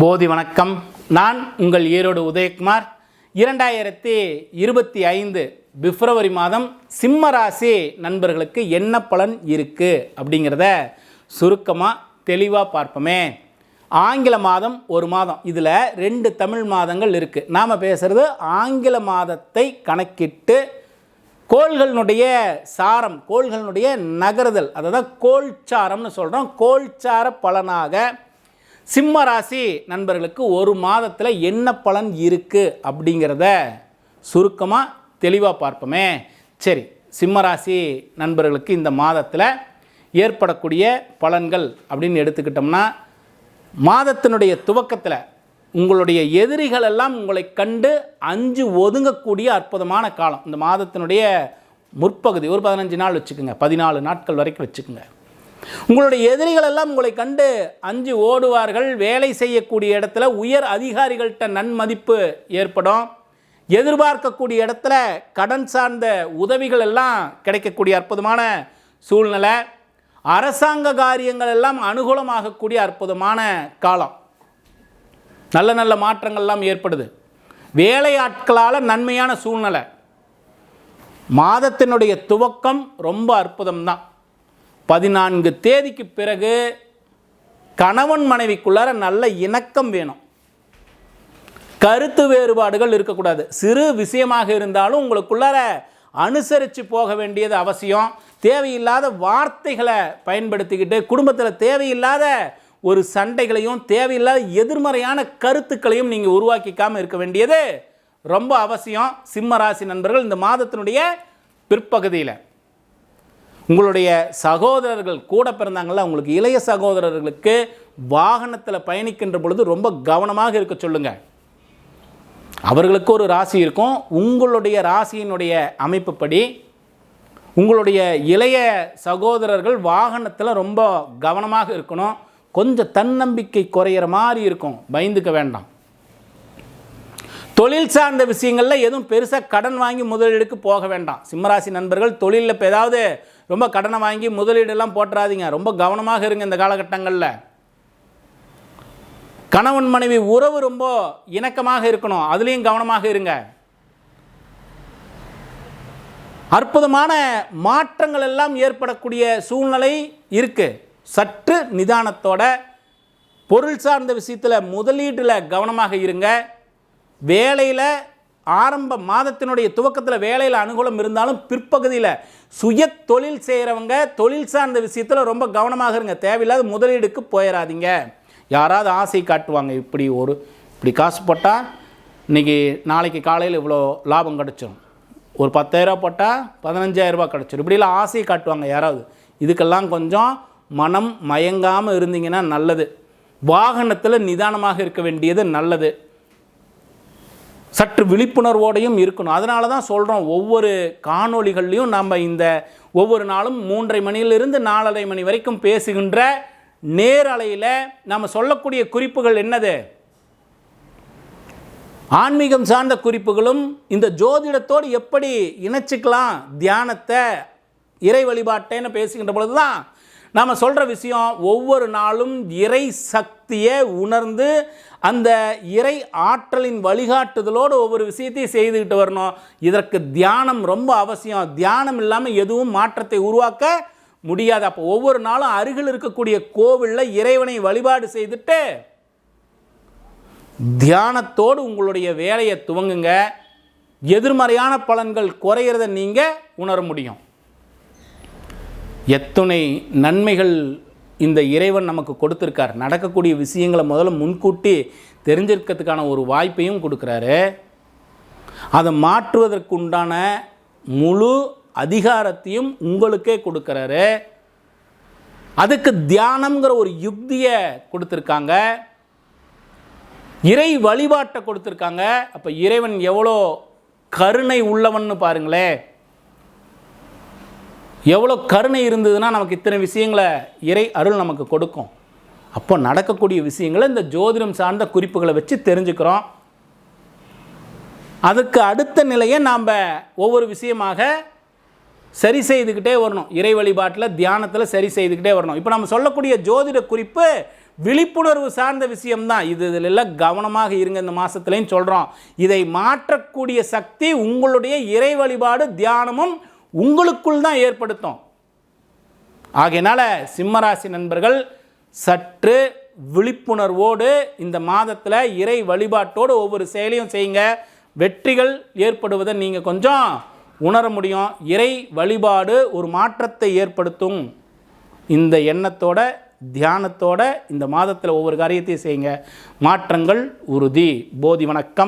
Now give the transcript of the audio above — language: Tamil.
போதி வணக்கம். நான் உங்கள் ஈரோடு உதயகுமார். இரண்டாயிரத்தி இருபத்தி ஐந்து பிப்ரவரி மாதம் சிம்ம ராசி நண்பர்களுக்கு என்ன பலன் இருக்குது அப்படிங்கிறத சுருக்கமாக தெளிவாக பார்ப்போமே. ஆங்கில மாதம் ஒரு மாதம். இதில் ரெண்டு தமிழ் மாதங்கள் இருக்குது நாம் பேசுகிறது ஆங்கில மாதத்தை கணக்கிட்டு கோள்களினுடைய சாரம் கோள்களினுடைய நகருதல் அதை தான் கோல்சாரம்னு சொல்கிறோம் கோல்சார பலனாக சிம்ம ராசி நண்பர்களுக்கு ஒரு மாதத்தில் என்ன பலன் இருக்குது அப்படிங்கிறத சுருக்கமாக தெளிவாக பார்ப்போமே. சரி சிம்ம ராசி நண்பர்களுக்கு இந்த மாதத்தில் ஏற்படக்கூடிய பலன்கள் அப்படின்னு எடுத்துக்கிட்டோம்னா மாதத்தினுடைய துவக்கத்தில் உங்களுடைய எதிரிகள் எல்லாம் உங்களை கண்டு அஞ்சு ஒதுங்கக்கூடிய அற்புதமான காலம். இந்த மாதத்தினுடைய முற்பகுதி ஒரு பதினஞ்சு நாள் வச்சுக்கோங்க பதினாலு நாட்கள் வரைக்கும் வச்சுக்கோங்க. உங்களுடைய எதிரிகள் எல்லாம் உங்களை கண்டு அஞ்சு ஓடுவார்கள். வேலை செய்யக்கூடிய இடத்துல உயர் அதிகாரிகள்கிட்ட நன்மதிப்பு ஏற்படும். எதிர்பார்க்கக்கூடிய இடத்துல கடன் சார்ந்த உதவிகள் எல்லாம் கிடைக்கக்கூடிய அற்புதமான சூழ்நிலை. அரசாங்க காரியங்கள் எல்லாம் அனுகூலமாகக்கூடிய அற்புதமான காலம். நல்ல நல்ல மாற்றங்கள்லாம் ஏற்படுது. வேலையாட்களால் நன்மையான சூழ்நிலை. மாதத்தினுடைய துவக்கம் ரொம்ப அற்புதம்தான். பதினான்கு தேதிக்கு பிறகு கணவன் மனைவிக்குள்ளார நல்ல இணக்கம் வேணும். கருத்து வேறுபாடுகள் இருக்கக்கூடாது. சிறு விஷயமாக இருந்தாலும் உங்களுக்குள்ளார அனுசரித்து போக வேண்டியது அவசியம். தேவையில்லாத வார்த்தைகளை பயன்படுத்திக்கிட்டு குடும்பத்தில் தேவையில்லாத ஒரு சண்டைகளையும் தேவையில்லாத எதிர்மறையான கருத்துக்களையும் நீங்கள் உருவாக்கிக்காமல் இருக்க வேண்டியது ரொம்ப அவசியம். சிம்ம ராசி நண்பர்கள் இந்த மாதத்தினுடைய பிற்பகுதியில். உங்களுடைய சகோதரர்கள் கூட பிறந்தாங்கள உங்களுக்கு இளைய சகோதரர்களுக்கு வாகனத்தில் பயணிக்கின்ற பொழுது ரொம்ப கவனமாக இருக்க சொல்லுங்கள் அவர்களுக்கு ஒரு ராசி இருக்கும். உங்களுடைய ராசியினுடைய அமைப்புப்படி உங்களுடைய இளைய சகோதரர்கள் வாகனத்தில் ரொம்ப கவனமாக இருக்கணும். கொஞ்சம் தன்னம்பிக்கை குறையிற மாதிரி இருக்கும். பயந்துக்க வேண்டாம். தொழில் சார்ந்த விஷயங்களில் எதுவும் பெருசாக கடன் வாங்கி முதலீடுக்கு போக வேண்டாம். சிம்மராசி நண்பர்கள் தொழிலில் இப்போ ஏதாவது ரொம்ப கடனை வாங்கி முதலீடெல்லாம் போட்டுறாதீங்க ரொம்ப கவனமாக இருங்க இந்த காலகட்டங்களில். கணவன் மனைவி உறவு ரொம்ப இணக்கமாக இருக்கணும். அதுலேயும் கவனமாக இருங்க. அற்புதமான மாற்றங்கள் எல்லாம் ஏற்படக்கூடிய சூழ்நிலை இருக்குது சற்று நிதானத்தோட பொருள் சார்ந்த விஷயத்தில் முதலீட்டில் கவனமாக இருங்க. வேலையில் ஆரம்ப மாதத்தினுடைய துவக்கத்தில் வேலையில் அனுகூலம் இருந்தாலும் பிற்பகுதியில் சுய தொழில் செய்கிறவங்க தொழில் சார்ந்த விஷயத்தில் ரொம்ப கவனமாக இருங்க. தேவையில்லாத முதலீடுக்கு போயிடாதீங்க யாராவது ஆசை காட்டுவாங்க இப்படி ஒரு இப்படி காசு போட்டால் இன்றைக்கி நாளைக்கு காலையில் இவ்வளோ லாபம் கிடச்சிடும் ஒரு பத்தாயிரரூபா போட்டால் பதினஞ்சாயிரரூபா கிடச்சிடும் இப்படிலாம் ஆசை காட்டுவாங்க யாராவது. இதுக்கெல்லாம் கொஞ்சம் மனம் மயங்காமல் இருந்தீங்கன்னா நல்லது. வாகனத்தில் நிதானமாக இருக்க வேண்டியது நல்லது. சற்று விழிப்புணர்வோடையும் இருக்கணும். அதனால தான் சொல்கிறோம் ஒவ்வொரு காணொளிகள்லையும் நம்ம இந்த ஒவ்வொரு நாளும் மூன்றரை மணியிலிருந்து நாலரை மணி வரைக்கும் பேசுகின்ற நேரலையில் நம்ம சொல்லக்கூடிய குறிப்புகள் என்னது? ஆன்மீகம் சார்ந்த குறிப்புகளும் இந்த ஜோதிடத்தோடு எப்படி இணைச்சிக்கலாம்? தியானத்தை இறை வழிபாட்டைன்னு பேசுகின்ற பொழுது தான் நாம் சொல்கிற விஷயம் ஒவ்வொரு நாளும் இறை சக்தியை உணர்ந்து அந்த இறை ஆற்றலின் வழிகாட்டுதலோடு ஒவ்வொரு விஷயத்தையும் செய்துக்கிட்டு வரணும். இதற்கு தியானம் ரொம்ப அவசியம். தியானம் இல்லாமல் எதுவும் மாற்றத்தை உருவாக்க முடியாது. அப்போ ஒவ்வொரு நாளும் அருகில் இருக்கக்கூடிய கோவிலில் இறைவனை வழிபாடு செய்துட்டு தியானத்தோடு உங்களுடைய வேலையை துவங்குங்க. எதிர்மறையான பலன்கள் குறையிறத நீங்கள் உணர முடியும். எத்துணை நன்மைகள் இந்த இறைவன் நமக்கு கொடுத்துருக்கார். நடக்கக்கூடிய விஷயங்களை முதல்ல முன்கூட்டி தெரிஞ்சிருக்கிறதுக்கான ஒரு வாய்ப்பையும் கொடுக்குறாரு. அதை மாற்றுவதற்கு உண்டான முழு அதிகாரத்தையும் உங்களுக்கே கொடுக்குறாரு. அதுக்கு தியானம்ங்கிற ஒரு யுக்தியை கொடுத்துருக்காங்க. இறை வழிபாட்டை கொடுத்துருக்காங்க. அப்போ இறைவன் எவ்வளோ கருணை உள்ளவன்னு பாருங்களேன். எவ்வளோ கருணை இருந்ததுன்னா நமக்கு இத்தனை விஷயங்களை இறை அருள் நமக்கு கொடுக்கும். அப்போ நடக்கக்கூடிய விஷயங்களை இந்த ஜோதிடம் சார்ந்த குறிப்புகளை வச்சு தெரிஞ்சுக்கிறோம். அதுக்கு அடுத்த நிலையை நாம் ஒவ்வொரு விஷயமாக சரி செய்துக்கிட்டே வரணும். இறை வழிபாட்டில் தியானத்தில் சரி செய்துக்கிட்டே வரணும். இப்போ நம்ம சொல்லக்கூடிய ஜோதிட குறிப்பு விழிப்புணர்வு சார்ந்த விஷயம்தான். இது இதிலெல்லாம் கவனமாக இருங்க இந்த மாதத்துலேயும் சொல்கிறோம் இதை மாற்றக்கூடிய சக்தி உங்களுடைய இறை வழிபாடு தியானமும் உங்களுக்குள் தான் ஏற்படுத்தும். ஆகையினால் சிம்மராசி நண்பர்கள் சற்று விழிப்புணர்வோடு இந்த மாதத்தில் இறை வழிபாட்டோடு ஒவ்வொரு செயலையும் செய்யுங்க. வெற்றிகள் ஏற்படுவதை நீங்கள் கொஞ்சம் உணர முடியும். இறை வழிபாடு ஒரு மாற்றத்தை ஏற்படுத்தும். இந்த எண்ணத்தோட தியானத்தோட இந்த மாதத்தில் ஒவ்வொரு காரியத்தையும் செய்யுங்க. மாற்றங்கள் உறுதி. போதி வணக்கம்.